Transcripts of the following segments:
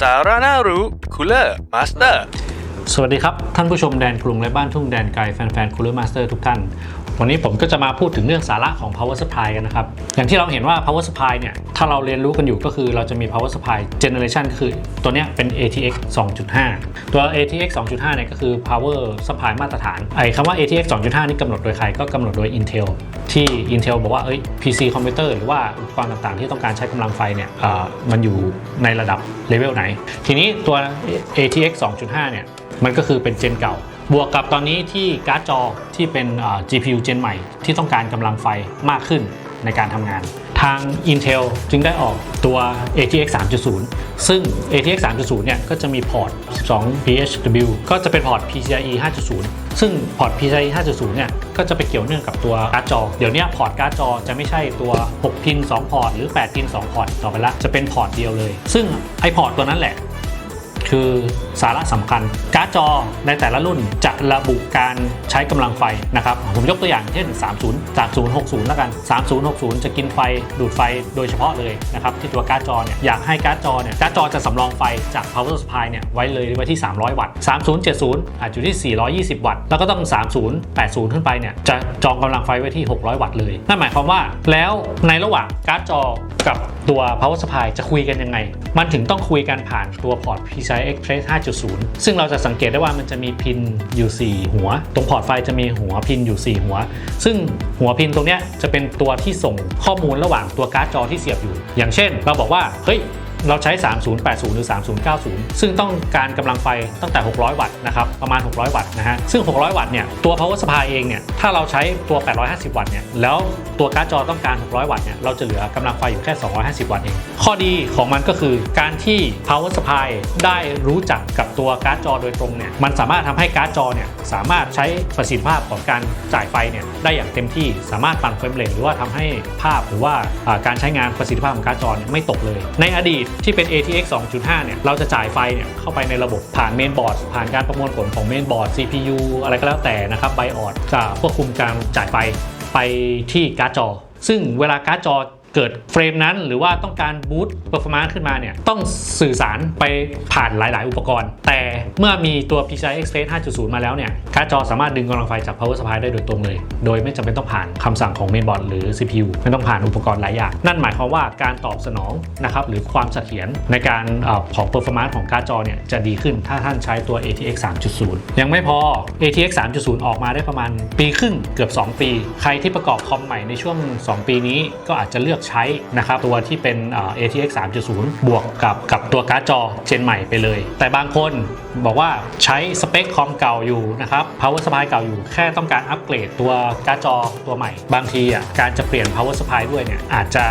สาระน่ารู้คูลเลอร์มาสเตอร์สวัสดีครับ ท่านผู้ชมแดนกรุงและบ้านทุ่งแดนไกลแฟนๆคุลเลอร์มาสเตอร์ทุกท่าน วันนี้ผมก็จะมาพูดถึงเรื่องสาระของ Power Supply กันนะครับ อย่างที่เราเห็นว่า Power Supply เนี่ย ถ้าเราเรียนรู้กันอยู่ก็คือเราจะมี Power Supply Generation คือตัวเนี้ยเป็น ATX 2.5 ตัว ATX 2.5 เนี่ยก็คือ Power Supply มาตรฐาน ไอ้คำว่า ATX 2.5 นี่กำหนดโดยใครก็กำหนดโดย Intel ที่ Intel บอกว่าเอ้ย PC คอมพิวเตอร์หรือว่าอุปกรณ์ต่างๆ ที่ต้องการใช้กำลังไฟเนี่ยมันอยู่ในระดับเลเวลไหน ทีนี้ตัว ATX 2.5 เนี่ยมันก็คือเป็นเจนเก่า บวกกับตอนนี้ที่การ์ดจอที่เป็น GPU เจนใหม่ ที่ต้องการกำลังไฟมากขึ้นในการทำงาน ทาง Intel จึงได้ออกตัว ATX 3.0 ซึ่ง ATX 3.0 เนี่ยก็จะมีพอร์ต 12 PHW ก็จะเป็นพอร์ต PCIe 5.0 ซึ่งพอร์ต PCIe 5.0 เนี่ยก็จะไปเกี่ยวเนื่องกับตัวการ์ดจอ เดี๋ยวนี้พอร์ตการ์ดจอจะไม่ใช่ตัว 6 พิน 2 พอร์ต หรือ 8 พิน 2 พอร์ตต่อไปละ จะเป็นพอร์ตเดียวเลย ซึ่งไอพอร์ตตัวนั้นแหละ คือสาระสำคัญ การ์ดจอในแต่ละรุ่นจะระบุการใช้กำลังไฟนะครับ ผมยกตัวอย่างเช่น 30จาก060 แล้วกัน 3060 จะกินไฟดูดไฟโดยเฉพาะเลยนะครับที่ตัวการ์ดจอเนี่ยอยากให้การ์ดจอเนี่ยการ์ดจอจะสำรองไฟจาก power supply เนี่ยไว้เลยไว้ที่ 300 วัตต์ 3070 อาจอยู่ที่ 420 วัตต์ แล้วก็ต้อง 3080 ขึ้นไปเนี่ยจะจองกำลังไฟไว้ที่ 600 วัตต์เลย นั่นหมายความว่าแล้วในระหว่างการ์ดจอกับตัว power supply จะคุยกันยังไง มันถึงต้องคุยกันผ่านตัวพอร์ต PCI Express 5.0 ซึ่งเราจะสังเกตได้ว่ามันจะมีพินอยู่ 4 หัว ตรงพอร์ตไฟจะมีหัวพินอยู่ 4 หัว ซึ่งหัวพินตรงนี้จะเป็นตัวที่ส่งข้อมูลระหว่างตัวการ์ดจอที่เสียบอยู่ อย่างเช่น เราบอกว่า เฮ้ย เราใช้ 3080 หรือ 3090 ซึ่งต้องการกำลังไฟตั้งแต่ 600 วัตต์นะครับ ประมาณ 600 วัตต์นะฮะ ซึ่ง 600 วัตต์เนี่ย ตัว power supply เองเนี่ย ถ้าเราใช้ตัว 850 วัตต์เนี่ย แล้วตัวการ์ดจอต้องการ 600 วัตต์เนี่ย เราจะเหลือกำลังไฟอยู่แค่ 250 วัตต์เอง ข้อดีของมันก็คือการที่ power supply ได้รู้จักกับตัวการ์ดจอโดยตรงเนี่ย มันสามารถทำให้การ์ดจอเนี่ย สามารถใช้ประสิทธิภาพของการจ่ายไฟเนี่ย ได้อย่างเต็มที่ สามารถปั่นเฟรมเรทหรือว่าทำให้ภาพหรือว่าอ่าการใช้งานประสิทธิภาพของการ์ดจอเนี่ยไม่ตกเลย ในอดีตที่เป็น ATX 2.5 เนี่ย เราจะจ่ายไฟเนี่ยเข้าไปในระบบผ่านเมนบอร์ดผ่านการประมวลผลของเมนบอร์ด CPU อะไรก็แล้วแต่นะครับไบออดจะควบคุมการจ่ายไฟไปที่การ์ดจอ ซึ่งเวลาการ์ดจอ เกิดเฟรมนั้นหรือว่าต้องการบูตเปอร์ฟอร์มานซ์ขึ้นมาเนี่ยต้องสื่อสารไปผ่านหลาย ๆ อุปกรณ์ แต่เมื่อมีตัว PCI Express 5.0 มาแล้วเนี่ยการ์ดจอสามารถดึงกำลังไฟจาก power supply ได้โดยตรงเลย โดยไม่จำเป็นต้องผ่านคำสั่งของเมนบอร์ดหรือ CPU ไม่ต้องผ่านอุปกรณ์หลายอย่าง นั่นหมายความว่าการตอบสนองนะครับหรือความเสถียรในการอของ performance ของการ์ดจอเนี่ยจะดีขึ้นถ้าท่านใช้ตัว ATX 3.0 ยังไม่พอ ATX 3.0 ออกมาได้ประมาณปีครึ่งเกือบ 2 ปี ใครที่ประกอบคอมใหม่ในช่วง 2 ปีนี้ก็อาจจะเลือกใช้นะครับตัวที่เป็น ATX 3.0 บวกกับกับตัวการ์ดจอเจนใหม่ไปเลย แต่บางคนบอกว่าใช้สเปคคอมเก่าอยู่นะครับ power supply เก่าอยู่แค่ต้องการอัปเกรดตัวการ์ดจอตัวใหม่ บางทีอะการจะเปลี่ยน power supply ด้วยเนี่ยอาจจะ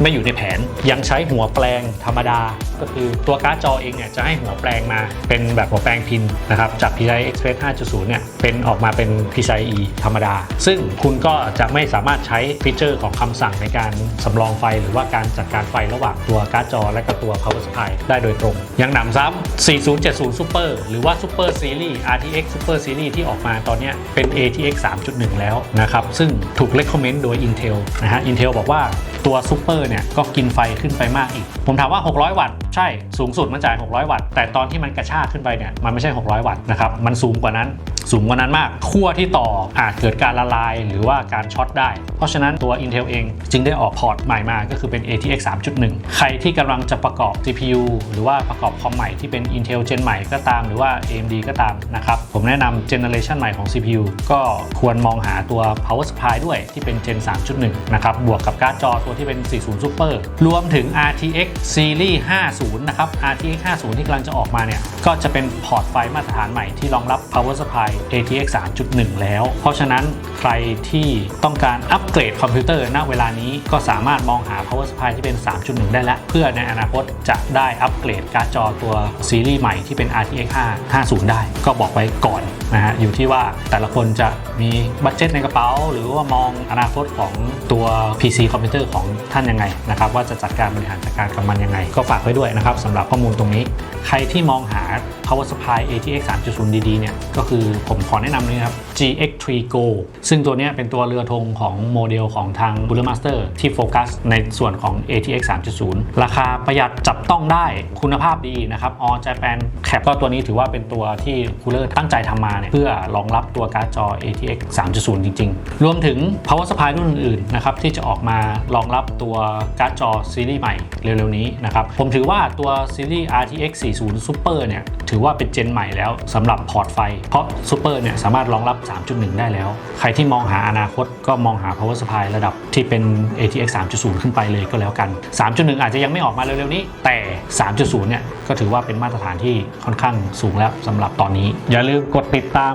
ไม่อยู่ในแผนยังใช้หัวแปลงธรรมดา ก็คือตัวการ์ดจอเองเนี่ยจะให้หัวแปลงมาเป็นแบบหัวแปลงพินนะครับจาก PCI Express 5.0 เนี่ยเป็นออกมาเป็น PCIe ธรรมดา ซึ่งคุณก็จะไม่สามารถใช้ฟีเจอร์ของคำสั่งในการสำรองไฟหรือว่าการจัดการไฟระหว่างตัวการ์ดจอและก็ตัว power supply ได้โดยตรง ยังหนำซ้ำ 4070 Super หรือว่า Super Series RTX Super Series ที่ออกมาตอนนี้เป็น ATX 3.1 แล้วนะครับ ซึ่งถูก recommend โดย Intel นะฮะ Intel บอกว่าตัว Super เนี่ยก็กินไฟขึ้นไปมากอีก ผมถามว่า 600 วัตต์ ใช่ สูงสุดมันจ่าย 600 วัตต์ แต่ตอนที่มันกระชากขึ้นไปเนี่ย มันไม่ใช่ 600 วัตต์นะครับ มันสูงกว่านั้น สูงกว่านั้นมากขั้วที่ต่ออาจเกิดการละลายหรือว่าการช็อตได้ เพราะฉะนั้นตัว Intel เองจึงได้ออกพอร์ตใหม่มาก็คือเป็น ATX 3.1 ใครที่กำลังจะประกอบ CPU หรือว่าประกอบคอมใหม่ที่เป็น Intel Gen ใหม่ก็ตามหรือว่า AMD ก็ตามนะครับผมแนะนำ Generation ใหม่ของ CPU ก็ควรมองหาตัว Power Supply ด้วยที่เป็น Gen 3.1 นะครับบวกกับการ์ดจอตัวที่เป็น 40 Super รวมถึง RTX Series 50 นะครับ RTX 50 ที่กำลังจะออกมาเนี่ยก็จะเป็นพอร์ตไฟมาตรฐานใหม่ที่รองรับ Power Supply ATX 3.1 แล้ว เพราะฉะนั้นใครที่ต้องการอัปเกรดคอมพิวเตอร์ณเวลานี้ก็สามารถมองหา Power Supply ที่เป็น 3.1 ได้แล้ว เพื่อในอนาคตจะได้อัปเกรดการ์ดจอตัวซีรีส์ใหม่ที่เป็น RTX 5 50 ได้ ก็บอกไว้ก่อนนะฮะอยู่ที่ว่าแต่ละคนจะมีบัตเจ็ตในกระเป๋า หรือว่ามองอนาคตของตัว PC คอมพิวเตอร์ของท่านยังไงนะครับว่าจะจัดการบริหารจัดการกับมันยังไง ก็ฝากไว้ด้วยนะครับสำหรับข้อมูลตรงนี้ ใครที่มองหา power supply ATX 3.0ดีๆเนี่ยก็คือผมขอแนะนำเลยครับ GX3 Go ซึ่งตัวนี้เป็นตัวเรือธงของโมเดลของทาง Cooler Master ที่โฟกัสในส่วนของ ATX 3.0 ราคาประหยัดจับต้องได้คุณภาพดีนะครับ All Japan Cap ก็ตัวนี้ถือว่าเป็นตัวที่ Cooler ตั้งใจทำมาเนี่ยเพื่อรองรับตัวการ์ดจอ ATX 3.0 จริง ๆ รวมถึง power supply รุ่นอื่นๆนะครับที่จะออกมารองรับตัวการ์ดจอซีรีส์ใหม่เร็วๆนี้นะครับผมถือว่าตัวซีรีส์ RTX 40 Super เนี่ยถือว่าเป็นเจนใหม่แล้วสำหรับพอร์ตไฟ เพราะ Super เนี่ยสามารถรองรับ 3.1 ได้แล้ว ใครที่มองหาอนาคตก็มองหา power supply ระดับที่เป็น ATX 3.0 ขึ้นไปเลยก็แล้วกัน 3.1 อาจจะยังไม่ออกมาเร็วๆนี้ แต่ 3.0 เนี่ยก็ถือว่าเป็นมาตรฐานที่ค่อนข้างสูงแล้วสำหรับตอนนี้ อย่าลืมกดติดตาม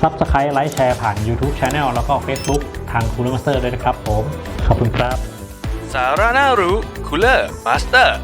Subscribe ไลค์แชร์ผ่าน YouTube Channel แล้วก็ Facebook ทาง Cooler Master ด้วยนะครับผม ขอบคุณครับ สาระน่ารู้คูลเลอร์มาสเตอร์